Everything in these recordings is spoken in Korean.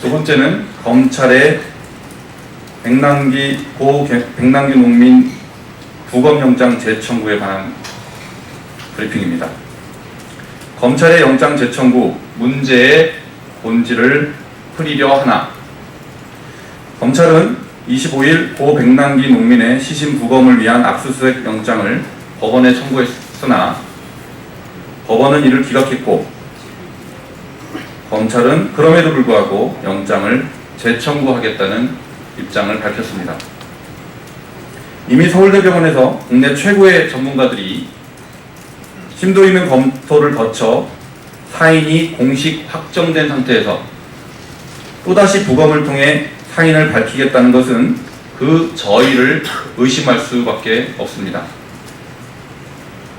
두 번째는 검찰의 백남기 고 개- 백남기 농민 부검영장 재청구에 관한 브리핑입니다. 검찰의 영장 재청구 문제의 본질을 풀이려 하나 검찰은 25일 고 백남기 농민의 시신 부검을 위한 압수수색 영장을 법원에 청구했으나 법원은 이를 기각했고 검찰은 그럼에도 불구하고 영장을 재청구하겠다는 입장을 밝혔습니다. 이미 서울대병원에서 국내 최고의 전문가들이 심도 있는 검토를 거쳐 사인이 공식 확정된 상태에서 또다시 부검을 통해 사인을 밝히겠다는 것은 그 저의를 의심할 수밖에 없습니다.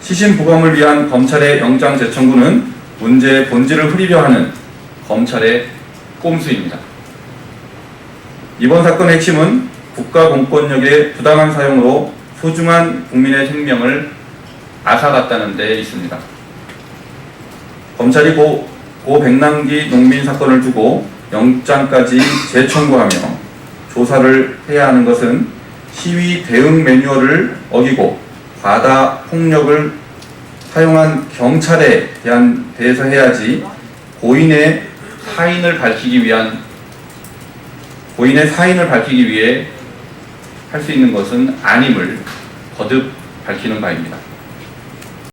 시신 부검을 위한 검찰의 영장 재청구는 문제의 본질을 흐리려 하는 검찰의 꼼수입니다. 이번 사건의 핵심은 국가 공권력의 부당한 사용으로 소중한 국민의 생명을 앗아갔다는 데 있습니다. 검찰이 고, 고 백남기 농민 사건을 두고 영장까지 재청구하며 조사를 해야 하는 것은 시위 대응 매뉴얼을 어기고 과다 폭력을 사용한 경찰에 대한 대해서 해야지 고인의 사인을 밝히기 위한 고인의 사인을 밝히기 위해 할 수 있는 것은 아님을 거듭 밝히는 바입니다.